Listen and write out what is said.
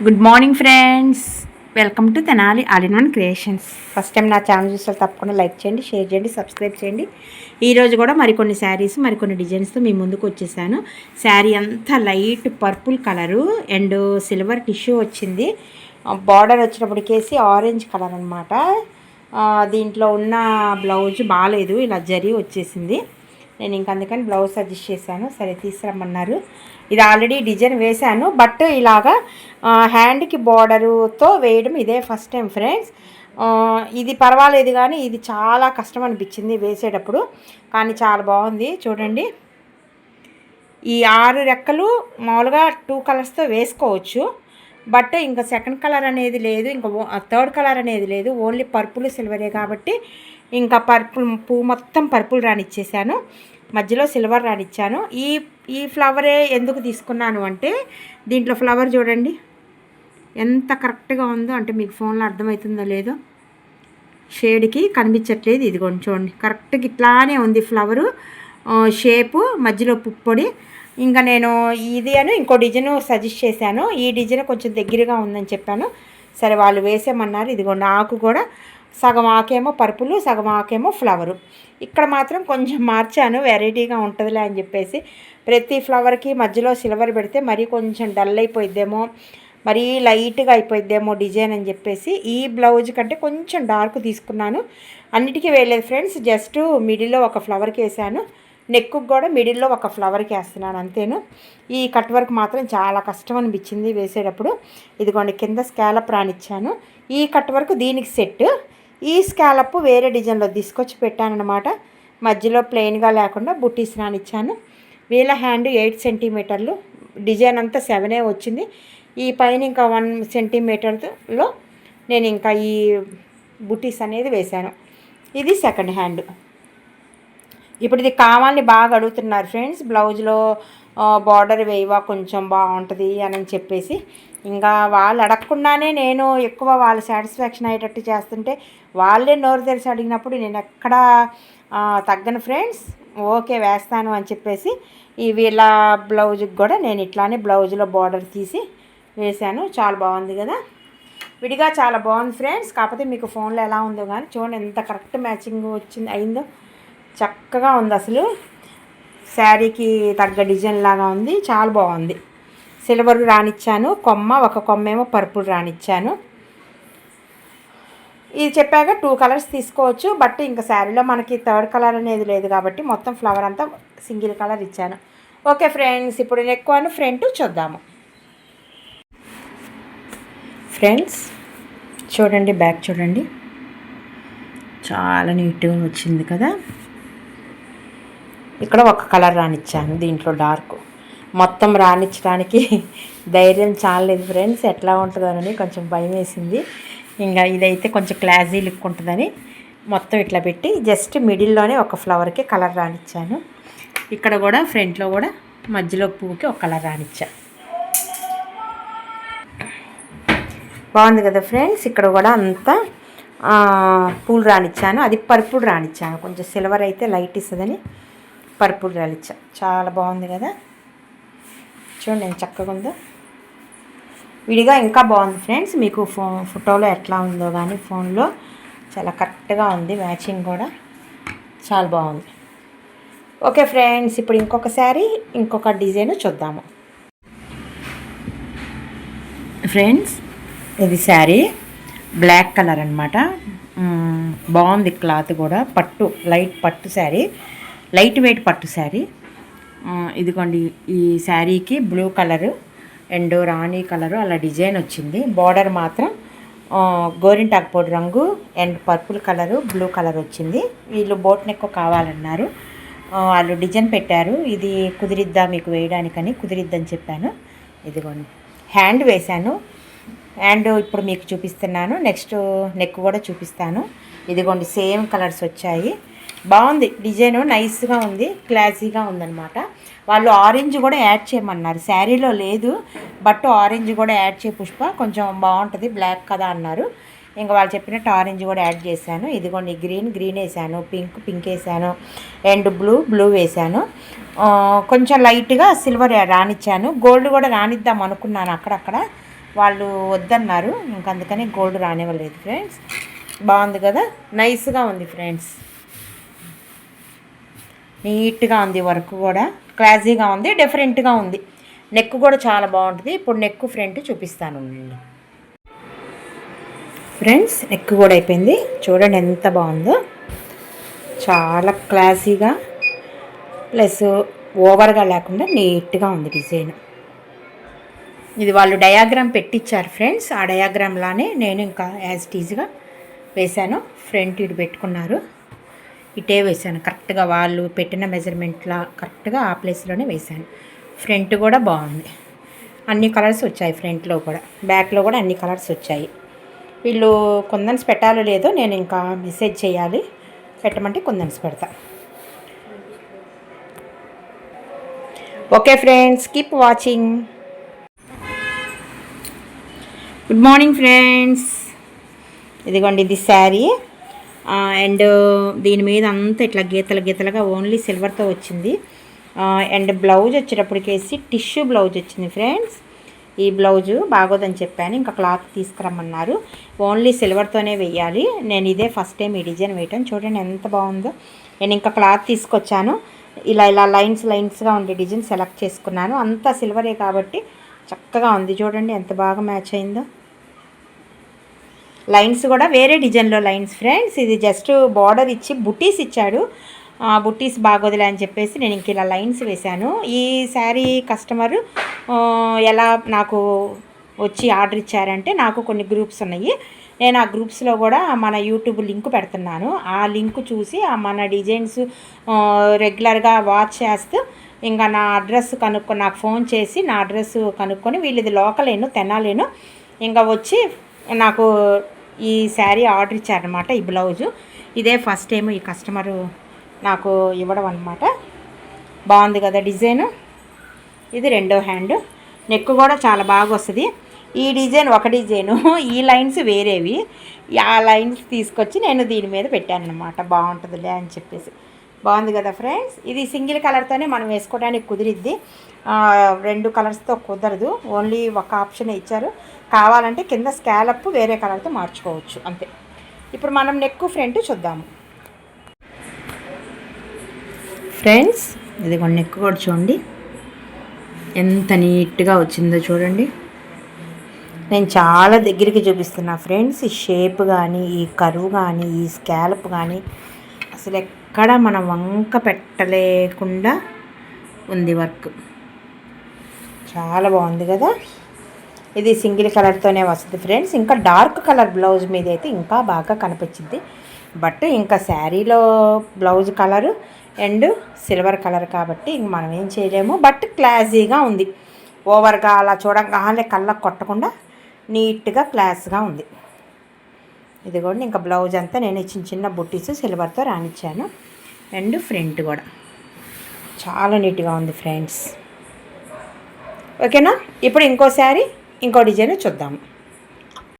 Good morning friends welcome to Tenali all in one creations first time నా channel చూస్తే తప్పకుండా like చేయండి share చేయండి సబ్స్క్రైబ్ చేయండి. ఈరోజు కూడా మరికొన్ని శారీస్ మరికొన్ని డిజైన్స్తో మీ ముందుకు వచ్చేసాను. శారీ అంతా light purple colour and silver tissue వచ్చింది. బార్డర్ వచ్చినప్పటికేసి ఆరెంజ్ కలర్ అనమాట దీంట్లో ఉన్న బ్లౌజ్ బాగాలేదు ఇలా జరీ వచ్చేసింది. నేను ఇంక అందుకని బ్లౌజ్ సజెస్ట్ చేశాను. సరే తీసుకురమ్మన్నారు. ఇది ఆల్రెడీ డిజైన్ వేశాను. బట్ ఇలాగా హ్యాండ్కి బార్డరుతో వేయడం ఇదే ఫస్ట్ టైం ఫ్రెండ్స్. ఇది పర్వాలేదు కానీ ఇది చాలా కష్టం అనిపించింది వేసేటప్పుడు. కానీ చాలా బాగుంది. చూడండి. ఈ ఆరు రెక్కలు మామూలుగా టూ కలర్స్తో వేసుకోవచ్చు. బట్ ఇంకా సెకండ్ కలర్ అనేది లేదు. ఇంకా థర్డ్ కలర్ అనేది లేదు. ఓన్లీ పర్పుల్ సిల్వరే కాబట్టి ఇంకా పర్పుల్ పువ్వు మొత్తం పర్పుల్ రానిచ్చేసాను మధ్యలో సిల్వర్ రానిచ్చాను. ఈ ఈ ఫ్లవరే ఎందుకు తీసుకున్నాను అంటే దీంట్లో ఫ్లవర్ చూడండి. ఎంత కరెక్ట్గా ఉందో అంటే మీకు ఫోన్లో అర్థమవుతుందో లేదో. షేడ్కి కనిపించట్లేదు ఇది చూడండి. కరెక్ట్గా ఇట్లానే ఉంది ఫ్లవరు. షేపు మధ్యలో పుప్పొడి. ఇంకా నేను ఇది అని ఇంకో డిజైన్ సజెస్ట్ చేశాను. ఈ డిజైన్ కొంచెం దగ్గరగా ఉందని చెప్పాను. సరే వాళ్ళు వేసేమన్నారు ఇదిగోండి ఆకు కూడా సగం ఆకేమో పరుపులు సగం ఆకేమో ఫ్లవరు. ఇక్కడ మాత్రం కొంచెం మార్చాను వెరైటీగా ఉంటుందిలే అని చెప్పేసి. ప్రతి ఫ్లవర్కి మధ్యలో సిల్వర్ పెడితే మరీ కొంచెం డల్ అయిపోయిద్దేమో మరీ లైట్గా అయిపోయిద్దేమో డిజైన్ అని చెప్పేసి ఈ బ్లౌజ్ కంటే కొంచెం డార్క్ తీసుకున్నాను. అన్నిటికీ వేయలేదు ఫ్రెండ్స్ జస్ట్ మిడిల్లో ఒక ఫ్లవర్కి వేసాను. నెక్కు కూడా మిడిల్లో ఒక ఫ్లవర్కి వేస్తున్నాను అంతేను. ఈ కట్ వర్క్ మాత్రం చాలా కష్టం అనిపించింది వేసేటప్పుడు. ఇదిగోండి కింద స్కాలప్ రానిచ్చాను ఈ కట్ వర్క్ దీనికి సెట్. ఈ స్కాలప్ వేరే డిజైన్లో తీసుకొచ్చి పెట్టానమాట మధ్యలో ప్లెయిన్గా లేకుండా బుట్టీస్ రానిచ్చాను. వీళ్ళ హ్యాండ్ ఎయిట్ సెంటీమీటర్లు. డిజైన్ అంతా సెవెనే వచ్చింది. ఈ పైన ఇంకా వన్ సెంటీమీటర్లో నేను ఇంకా ఈ బుటీస్ అనేది వేశాను. ఇది సెకండ్ హ్యాండ్. ఇప్పుడు ఇది కావాలని బాగా అడుగుతున్నారు ఫ్రెండ్స్ బ్లౌజ్లో బార్డర్ వేయవా కొంచెం బాగుంటుంది అని చెప్పేసి. ఇంకా వాళ్ళు అడగకుండానే నేను ఎక్కువ వాళ్ళు సాటిస్ఫాక్షన్ అయ్యేటట్టు చేస్తుంటే వాళ్ళే నోరు తెరిచి అడిగినప్పుడు నేను ఎక్కడ తగ్గను ఫ్రెండ్స్ ఓకే వేస్తాను అని చెప్పేసి ఈ వీళ్ళ బ్లౌజ్కి కూడా నేను ఇట్లానే బ్లౌజ్లో బార్డర్ తీసి వేశాను. చాలా బాగుంది కదా. విడిగా చాలా బాగుంది ఫ్రెండ్స్ కాకపోతే మీకు ఫోన్లో ఎలా ఉందో కానీ చూడండి ఎంత కరెక్ట్ మ్యాచింగ్ వచ్చింది అయిందో. చక్కగా ఉంది అసలు. శారీకి తగ్గ డిజైన్ లాగా ఉంది. చాలా బాగుంది. సిల్వర్ రానిచ్చాను కొమ్మ ఒక కొమ్మ ఏమో పర్పుల్ రానిచ్చాను ఇది చెప్పాక టూ కలర్స్ తీసుకోవచ్చు. బట్ ఇంకా శారీలో మనకి థర్డ్ కలర్ అనేది లేదు కాబట్టి మొత్తం ఫ్లవర్ అంతా సింగిల్ కలర్ ఇచ్చాను. ఓకే ఫ్రెండ్స్ ఇప్పుడు ఎక్కువ ఫ్రంట్ చూద్దాము. ఫ్రెండ్స్ చూడండి బ్యాక్ చూడండి. చాలా నీట్గా వచ్చింది కదా. ఇక్కడ ఒక కలర్ రానిచ్చాను దీంట్లో డార్క్. మొత్తం రానిచ్చడానికి ధైర్యం చాలేదు ఫ్రెండ్స్. ఎట్లా ఉంటుందోనని కొంచెం భయం వేసింది ఇంకా ఇదైతే కొంచెం క్లాజీ లుక్ ఉంటుందని మొత్తం ఇట్లా పెట్టి జస్ట్ మిడిల్లోనే ఒక ఫ్లవర్కి కలర్ రానిచ్చాను. ఇక్కడ కూడా ఫ్రంట్లో కూడా మధ్యలో పువ్వుకి ఒక కలర్ రానిచ్చాను బాగుంది కదా ఫ్రెండ్స్. ఇక్కడ కూడా అంతా పూలు రానిచ్చాను. అది పర్పుల్ రానిచ్చాను. కొంచెం సిల్వర్ అయితే లైట్ ఇస్తుందని. పర్పుల్ రానిచ్చా చాలా బాగుంది కదా? చూడండి నేను చక్కగా ఉందో. విడిగా ఇంకా బాగుంది ఫ్రెండ్స్. మీకు ఫో ఫోటోలో ఎట్లా ఉందో కానీ ఫోన్లో చాలా కరెక్ట్గా ఉంది. మ్యాచింగ్ కూడా చాలా బాగుంది. ఓకే ఫ్రెండ్స్ ఇప్పుడు ఇంకొక శారీ ఇంకొక డిజైన్ చూద్దాము. ఫ్రెండ్స్ ఇది శారీ బ్లాక్ కలర్ అనమాట బాగుంది క్లాత్ కూడా. పట్టు లైట్ పట్టు శారీ. లైట్ వెయిట్ పట్టు శారీ. ఇదిగోండి ఈ శారీకి బ్లూ కలరు అండ్ రాణి కలరు అలా డిజైన్ వచ్చింది. బార్డర్ మాత్రం గోరింటాక్ పొడి రంగు and purple colour blue colour వచ్చింది. వీళ్ళు బోట్ నెక్ కావాలన్నారు. వాళ్ళు డిజైన్ పెట్టారు. ఇది కుదిరిద్దా మీకు వేయడానికని కుదిరిద్దని చెప్పాను. ఇదిగోండి హ్యాండ్ వేశాను. అండ్ ఇప్పుడు మీకు చూపిస్తున్నాను. నెక్స్ట్ నెక్ కూడా చూపిస్తాను. ఇదిగోండి సేమ్ కలర్స్ వచ్చాయి. బాగుంది డిజైన్ నైస్గా ఉంది క్లాసీగా ఉందనమాట వాళ్ళు ఆరెంజ్ కూడా యాడ్ చేయమన్నారు. శారీలో లేదు బట్ ఆరెంజ్ కూడా యాడ్ చేయ పుష్ప. కొంచెం బాగుంటుంది బ్లాక్ కదా అన్నారు. ఇంకా వాళ్ళు చెప్పినట్టు ఆరెంజ్ కూడా యాడ్ చేశాను. ఇదిగోండి గ్రీన్ గ్రీన్ వేసాను పింక్ పింక్ వేసాను అండ్ బ్లూ బ్లూ వేసాను కొంచెం లైట్గా సిల్వర్ రానిచ్చాను. గోల్డ్ కూడా రానిద్దాం అనుకున్నాను అక్కడక్కడ. వాళ్ళు వద్దన్నారు. ఇంక అందుకని గోల్డ్ రానివ్వలేదు ఫ్రెండ్స్. బాగుంది కదా? నైస్గా ఉంది ఫ్రెండ్స్. నీట్గా ఉంది వర్క్ కూడా. క్లాజీగా ఉంది డిఫరెంట్గా ఉంది. నెక్ కూడా చాలా బాగుంటుంది. ఇప్పుడు నెక్ ఫ్రంట్ చూపిస్తాను నేను ఫ్రెండ్స్ నెక్ కూడా అయిపోయింది. చూడండి ఎంత బాగుందో. చాలా క్లాసీగా. ప్లస్ ఓవర్గా లేకుండా నీట్గా ఉంది డిజైన్. ఇది వాళ్ళు డయాగ్రామ్ పెట్టించారు ఫ్రెండ్స్ ఆ డయాగ్రామ్లానే నేను ఇంకా యాజ్ టీజ్గా వేశాను. ఫ్రంట్ ఇటు పెట్టుకున్నారు. ఇటే వేశాను. కరెక్ట్గా వాళ్ళు పెట్టిన మెజర్మెంట్లా కరెక్ట్గా ఆ ప్లేస్లోనే వేశాను. ఫ్రంట్ కూడా బాగుంది. అన్ని కలర్స్ వచ్చాయి ఫ్రంట్లో కూడా. బ్యాక్లో కూడా అన్ని కలర్స్ వచ్చాయి. వీళ్ళు కుందన్స్ పెట్టాలో లేదో నేను ఇంకా మెసేజ్ చేయాలి. పెట్టమంటే కుందన్స్ పెడతా. Okay friends keep watching good morning friends ఇదిగోండి ఇది శారీ. అండ్ దీని మీద అంతా ఇట్లా గీతలు గీతలుగా ఓన్లీ సిల్వర్తో వచ్చింది. అండ్ బ్లౌజ్ వచ్చేటప్పటికేసి టిష్యూ బ్లౌజ్ వచ్చింది ఫ్రెండ్స్. ఈ బ్లౌజు బాగోదని చెప్పాను ఇంకా క్లాత్ తీసుకురమ్మన్నారు. ఓన్లీ సిల్వర్తోనే వెయ్యాలి. నేను ఇదే ఫస్ట్ టైం ఈ డిజైన్ వేయటం. చూడండి ఎంత బాగుందో. నేను ఇంకా క్లాత్ తీసుకొచ్చాను. ఇలా ఇలా లైన్స్ లైన్స్గా ఉండే డిజైన్ సెలెక్ట్ చేసుకున్నాను. అంతా సిల్వరే కాబట్టి చక్కగా ఉంది. చూడండి ఎంత బాగా మ్యాచ్ అయిందో. లైన్స్ కూడా వేరే డిజైన్లో లైన్స్ ఫ్రెండ్స్. ఇది జస్ట్ బార్డర్ ఇచ్చి బుటీస్ ఇచ్చాడు. బుట్టీస్ బాగోదులే అని చెప్పేసి నేను ఇంక ఇలా లైన్స్ వేశాను. ఈ శారీ కస్టమరు ఎలా నాకు వచ్చి ఆర్డర్ ఇచ్చారంటే నాకు కొన్ని గ్రూప్స్ ఉన్నాయి. నేను ఆ గ్రూప్స్లో కూడా మన యూట్యూబ్ లింక్ పెడుతున్నాను. ఆ లింక్ చూసి ఆ మన డిజైన్స్ రెగ్యులర్గా వాచ్ చేస్తూ ఇంకా నా అడ్రస్ కనుక్కో నాకు ఫోన్ చేసి నా అడ్రస్ కనుక్కొని వీళ్ళది లోకలేను తెనాలేను. ఇంకా వచ్చి నాకు ఈ శారీ ఆర్డర్ ఇచ్చారనమాట ఈ బ్లౌజు. ఇదే ఫస్ట్ టైం ఈ కస్టమరు నాకు ఇవ్వడం అనమాట బాగుంది కదా డిజైను. ఇది రెండో హ్యాండ్. నెక్ కూడా చాలా బాగా వస్తుంది. ఈ డిజైన్ ఒక డిజైను. ఈ లైన్స్ వేరేవి. ఆ లైన్స్ తీసుకొచ్చి నేను దీని మీద పెట్టాను అనమాట బాగుంటుందిలే అని చెప్పేసి. బాగుంది కదా ఫ్రెండ్స్? ఇది సింగిల్ కలర్తోనే మనం వేసుకోవడానికి కుదిరిద్ది. రెండు కలర్స్తో కుదరదు. ఓన్లీ ఒక ఆప్షన్ ఇచ్చారు. కావాలంటే కింద స్కాలప్ వేరే కలర్తో మార్చుకోవచ్చు. అంతే. ఇప్పుడు మనం నెక్ ఫ్రంట్ చూద్దాము. ఫ్రెండ్స్ ఇది కొన్ని నెక్ కూడా చూడండి. ఎంత నీట్గా వచ్చిందో చూడండి. నేను చాలా దగ్గరికి చూపిస్తున్నా ఫ్రెండ్స్. ఈ షేప్ కానీ ఈ కరువు కానీ ఈ స్కాలప్ కానీ అసలు ఎక్కడ మనం వంక పెట్టలేకుండా ఉంది వర్క్. చాలా బాగుంది కదా? ఇది సింగిల్ కలర్తోనే వస్తుంది ఫ్రెండ్స్. ఇంకా డార్క్ కలర్ బ్లౌజ్ మీద అయితే ఇంకా బాగా కనిపించింది. బట్ ఇంకా శారీలో blouse colour and silver colour కాబట్టి ఇంక మనం ఏం చేయలేము. బట్ క్లాసీగా ఉంది. ఓవర్గా అలా చూడగానే కళ్ళకు కొట్టకుండా నీట్గా క్లాస్గా ఉంది. ఇది కూడా ఇంకా బ్లౌజ్ అంతా నేను చిన్న చిన్న బుట్టీస్ సిల్వర్తో రానిచ్చాను అండ్ ఫ్రంట్ కూడా. చాలా నీట్గా ఉంది ఫ్రెండ్స్ ఓకేనా ఇప్పుడు ఇంకో శారీ ఇంకో డిజైన్ చూద్దాము